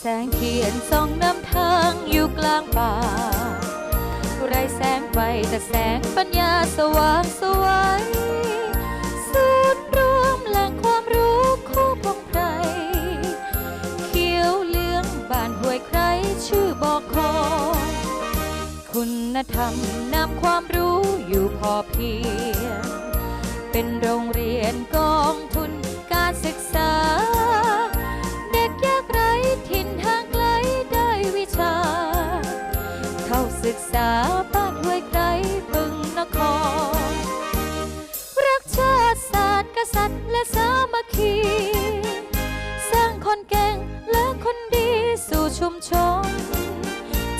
แสงเขียนส่องนำทางอยู่กลางป่า ไรแสงไฟแต่แสงปัญญาสว่างสวยศูนรวมแหล่งความรู้คู่ปกไพรเขียวเหลืองบ้านห้วยใครชื่อบอกคอยคุณธรรมนำความรู้อยู่พอเพียง เป็นโรงเรียนกอง ศึกษาบ้านห้วยไครบึงนคร รักชาติศาสตร์กษัตริย์และสามัคคี สร้างคนเก่งและคนดีสู่ชุมชน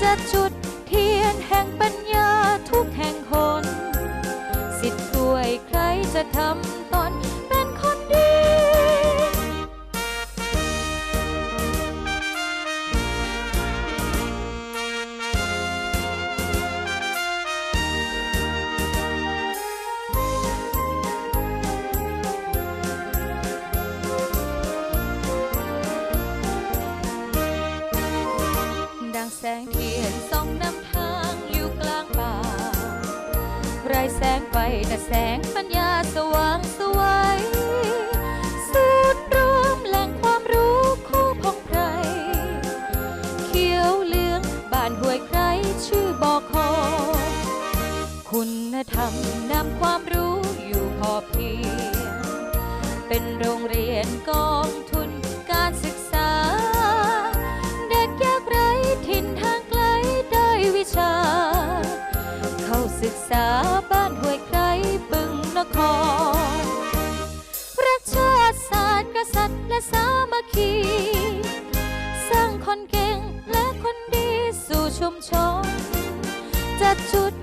จะจุดเทียนแห่งปัญญาทุกแห่งหน สิทธิ์ช่วยใครจะทำตนเป็นคน ดังแสงเทียนส่องนำทางอยู่กลางป่าไรแสงไฟแต่แสงปัญญาสว่างสวยศูนรวมแหล่งความรู้คู่พงไพรเขียวเหลืองบ้านห้วยใครชื่อบอกคอคุณธรรมนำความรู้อยู่พอเพียง เป็นโรงเรียนกองทุนการศึกษา ศึกษาบ้านห้วยไครปึงนคร รักชาติศาสตร์กษัตริย์และสามัคคี สร้างคนเก่งและคนดีสู่ชุมชนจะจุด